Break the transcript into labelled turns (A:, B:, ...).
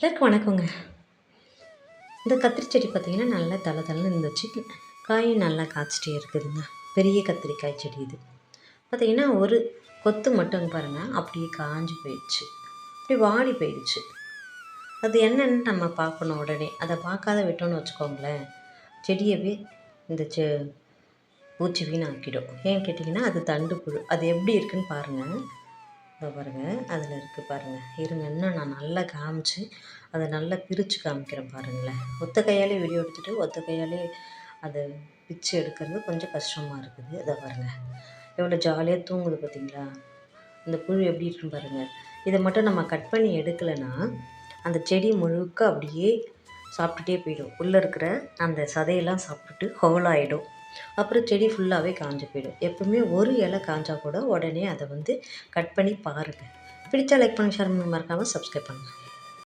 A: எல்லாருக்கும் வணக்கங்க. இந்த கத்திரி செடி பார்த்திங்கன்னா நல்லா தலை தலைன்னு இருந்துச்சு. காயும் நல்லா காய்ச்சிட்டே இருக்குதுங்க. பெரிய கத்திரிக்காய் செடி இது. பார்த்திங்கன்னா ஒரு கொத்து மட்டும் பாருங்கள் அப்படியே காஞ்சி போயிடுச்சு. அப்படி வாடி போயிடுச்சு. அது என்னென்னு நம்ம பார்க்கணும் உடனே. அதை பார்க்காத விட்டோம்னு வச்சுக்கோங்களேன். செடியவே இந்த செ பூச்சி வீணாக்கிடும். ஏன் கேட்டிங்கன்னா அது தண்டு புழு. அது எப்படி இருக்குன்னு பாருங்கள் இப்போ பாருங்கள் அதில் இருக்குது பாருங்கள் இருங்க இன்னும் நான் நல்லா காமிச்சு அதை நல்லா பிரித்து காமிக்கிறேன் பாருங்களேன். ஒத்த கையாலே வீடியோ எடுத்துகிட்டு ஒத்த கையாலே அதை பிச்சு எடுக்கிறது கொஞ்சம் கஷ்டமாக இருக்குது. இதை பாருங்கள் எவ்வளோ ஜாலியாக தூங்குது பார்த்தீங்களா இந்த புழு எப்படி இருக்குன்னு பாருங்கள் இதை மட்டும் நம்ம கட் பண்ணி எடுக்கலைன்னா அந்த செடி முழுக்க அப்படியே சாப்பிட்டுட்டே போயிடும். உள்ளே இருக்கிற அந்த சதையெல்லாம் சாப்பிட்டுட்டு ஹோலாகிடும் அப்புறம் செடி ஃபுல்லாகவே காஞ்சு போயிடும். எப்பவுமே ஒரு இலை காஞ்சால் கூட உடனே அதை வந்து கட் பண்ணி பாருங்கள் பிடிச்சா லைக் பண்ணி ஷேர் பண்ணி மறக்காமல் சப்ஸ்கிரைப் பண்ணுங்கள்